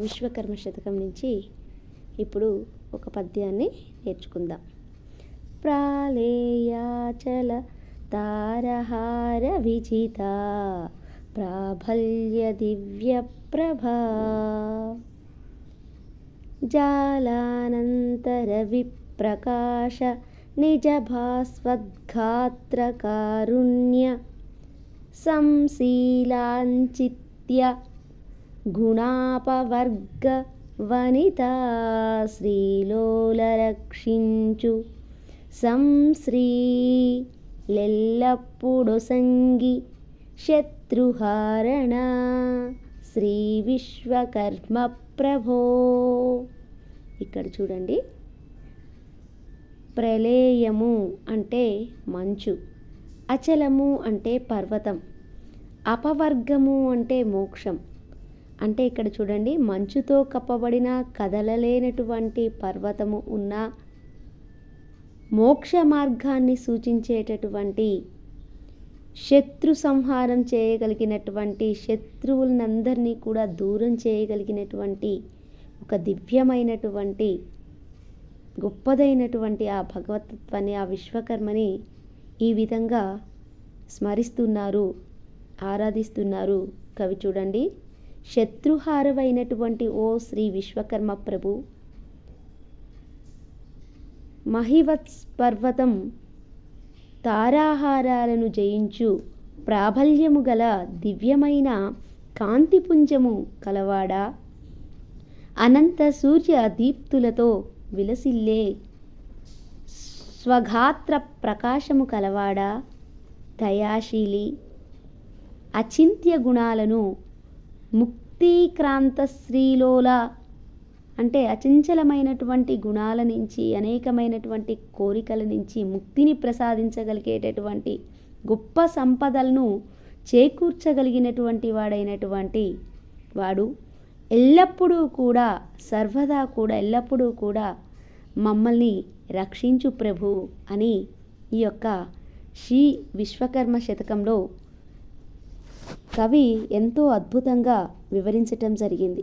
విశ్వకర్మ శతకం నుంచి ఇప్పుడు ఒక పద్యాన్ని నేర్చుకుందాం. ప్రాళేయాచల తారహార విజిత ప్రాబల్య దివ్య ప్రభా జాలానంతర విప్రకాశ నిజ భాస్వద్ఘాత్రకారుణ్య సంశీలాంచిత్య గుణాపవర్గ వనితా శ్రీలోలరక్షించు సంశ్రీ లెల్లప్పుడు సంగి శత్రుహారణ శ్రీ విశ్వకర్మ ప్రభో ఇక్కడ చూడండి. ప్రళేయము అంటే మంచు అచలము అంటే పర్వతం అపవర్గము అంటే మోక్షం అంటే ఇక్కడ చూడండి మంచుతో కప్పబడిన కదలలేనటువంటి పర్వతము ఉన్న మోక్ష మార్గాన్ని సూచించేటటువంటి శత్రు సంహారం చేయగలిగినటువంటి శత్రువులందరినీ కూడా దూరం చేయగలిగినటువంటి ఒక దివ్యమైనటువంటి గొప్పదైనటువంటి ఆ భగవతత్వాన్ని ఆ విశ్వకర్మని ఈ విధంగా స్మరిస్తున్నారు ఆరాధిస్తున్నారు. కవి చూడండి. శత్రుహారవైనటువంటి ఓ శ్రీ విశ్వకర్మ ప్రభు. మహివత్స్ పర్వతం తారాహారాలను జయించు ప్రాబల్యము గల దివ్యమైన కాంతిపుంజము కలవాడా. అనంత సూర్య దీప్తులతో విలసిల్లే స్వగాత్ర ప్రకాశము కలవాడా. దయాశీలి అచింత్య గుణాలను ముక్తిక్రాంత శ్రీలోల అంటే అచంచలమైనటువంటి గుణాల నుంచి అనేకమైనటువంటి కోరికల నుంచి ముక్తిని ప్రసాదించగలిగేటటువంటి గొప్ప సంపదలను చేకూర్చగలిగినటువంటి వాడైనటువంటి వాడు ఎల్లప్పుడూ కూడా సర్వదా కూడా ఎల్లప్పుడూ కూడా మమ్మల్ని రక్షించు ప్రభు అని ఈ యొక్క శ్రీ విశ్వకర్మ శతకంలో కవి ఎంతో అద్భుతంగా వివరించటం జరిగింది.